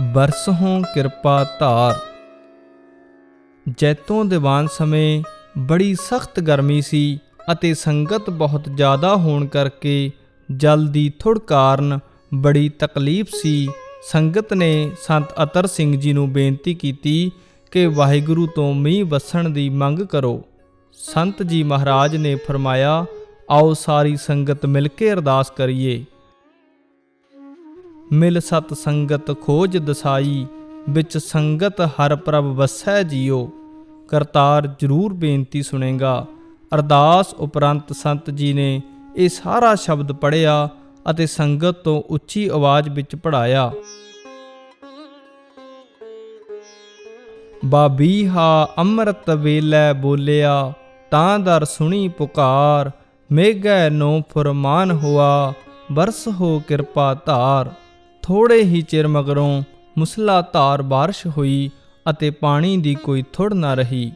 ਬਰਸਹੋਂ ਕਿਰਪਾ ਧਾਰ। ਜੈਤੋਂ ਦੀਵਾਨ ਸਮੇਂ ਬੜੀ ਸਖਤ ਗਰਮੀ ਸੀ ਅਤੇ ਸੰਗਤ ਬਹੁਤ ਜ਼ਿਆਦਾ ਹੋਣ ਕਰਕੇ ਜਲ ਦੀ ਥੁੜ ਕਾਰਨ ਬੜੀ ਤਕਲੀਫ ਸੀ। ਸੰਗਤ ਨੇ ਸੰਤ ਅਤਰ ਸਿੰਘ ਜੀ ਨੂੰ ਬੇਨਤੀ ਕੀਤੀ ਕਿ ਵਾਹਿਗੁਰੂ ਤੋਂ ਮੀਂਹ ਵਸਣ ਦੀ ਮੰਗ ਕਰੋ। ਸੰਤ ਜੀ ਮਹਾਰਾਜ ਨੇ ਫਰਮਾਇਆ, ਆਓ ਸਾਰੀ ਸੰਗਤ ਮਿਲ ਕੇ ਅਰਦਾਸ ਕਰੀਏ। ਮਿਲ ਸਤ ਸੰਗਤ ਖੋਜ ਦਸਾਈ, ਵਿੱਚ ਸੰਗਤ ਹਰ ਪ੍ਰਭ ਵਸੈ ਜੀਓ। ਕਰਤਾਰ ਜਰੂਰ ਬੇਨਤੀ ਸੁਣੇਗਾ, ਅਰਦਾਸ ਉਪਰੰਤ ਸੰਤ ਜੀ ਨੇ ਇਹ ਸਾਰਾ ਸ਼ਬਦ ਪੜਿਆ ਅਤੇ ਸੰਗਤ ਤੋਂ ਉੱਚੀ ਆਵਾਜ਼ ਵਿੱਚ ਪੜਾਇਆ ਬਾਬੀਹਾ ਅੰਮ੍ਰਿਤ ਵੇਲੇ ਬੋਲਿਆ, ਤਾਂ ਦਰ ਸੁਣੀ ਪੁਕਾਰ, ਮੇਘੈ ਨੋ ਫਰਮਾਨ ਹੁਆ, ਬਰਸ ਹੋ ਕਿਰਪਾ ਧਾਰ। ਥੋੜੇ ਹੀ ਚਿਰ ਮਗਰੋਂ ਮੁਸਲਾ ਧਾਰ ਬਾਰਿਸ਼ ਹੋਈ ਅਤੇ ਪਾਣੀ ਦੀ ਕੋਈ ਥੁੜ ਨਾ ਰਹੀ।